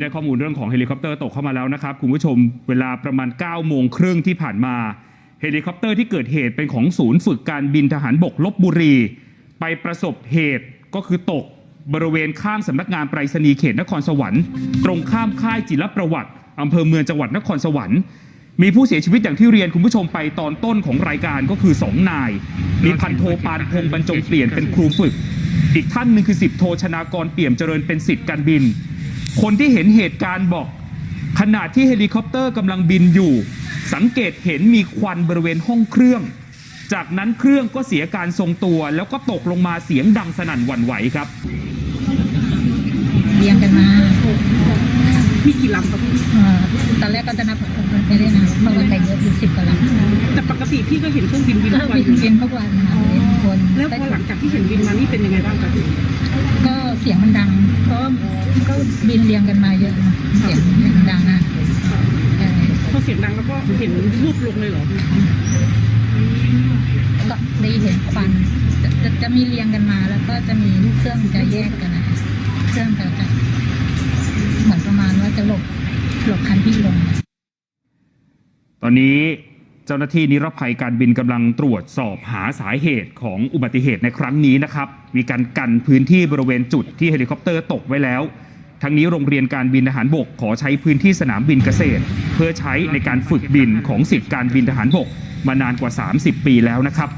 ได้ข้อมูลเรื่องของเฮลิคอปเตอร์ตกเข้ามาแล้วนะครับ คุณผู้ชมเวลาประมาณ9โมงครึ่งที่ผ่านมา เฮลิคอปเตอร์ที่เกิดเหตุเป็นของศูนย์ฝึกการบินทหารบกลบบุรี ไปประสบเหตุก็คือตกบริเวณข้างสำนักงานไปรษณีย์เขตนครสวรรค์ ตรงข้ามค่ายจิรประวัติอำเภอเมืองจังหวัดนครสวรรค์ มีผู้เสียชีวิตอย่างที่เรียนคุณผู้ชมไปตอนต้นของรายการก็คือ 2 นาย มีพันโทปานพงษ์บรรจงเปลี่ยนเป็นครูฝึก อีกท่านหนึ่งคือสิบโทชนากรเปี่ยมเจริญเป็นสิทธิ์การบิน คนที่เห็นเหตุการณ์บอก ขณะที่เฮลิคอปเตอร์กำลังบินอยู่ สังเกตเห็นมีควันบริเวณห้องเครื่อง จากนั้นเครื่องก็เสียการทรงตัว แล้วก็ตกลงมาเสียงดังสนั่นหวั่นไหวครับเรียงกันมามีกี่ลำครับพี่เอ่อตอนแรกก็จะนับไม่ได้นะเพราะว่าไปเยอะอยู่สิบกว่าลำแต่ปกติพี่ก็เห็นเครื่องบินบินก็ทุกวันบินอยู่บินทุกวันค่ะบินคนแล้วพอหลังจากที่เห็นบินมานี่เป็นยังไงบ้างครับพี่ก็เสียงมันดังเพราะก็บิน เรียงกันมาเยอะนะเสียงมันดังนะเออพอเสียงดังแล้วก็เห็นรูปลงเลยเหรอพี่ก็ได้เห็นควันจะจะจะมีเรียงกันมาแล้วก็จะมีลูกเครื่องจะแยกกันนะเครื่องจะจะเหมือนประมาณว่าจะหลบหลบคันที่ลง ตอนนี้เจ้าหน้าที่นิรภัยการบินกำลังตรวจสอบหาสาเหตุของอุบัติเหตุในครั้งนี้นะครับ มีการกันพื้นที่บริเวณจุดที่เฮลิคอปเตอร์ตกไว้แล้ว ทั้งนี้โรงเรียนการบินทหารบกขอใช้พื้นที่สนามบินเกษตร เพื่อใช้ในการฝึกบินของสิทธิการบินทหารบก มานานกว่า 30 ปีแล้วนะครับ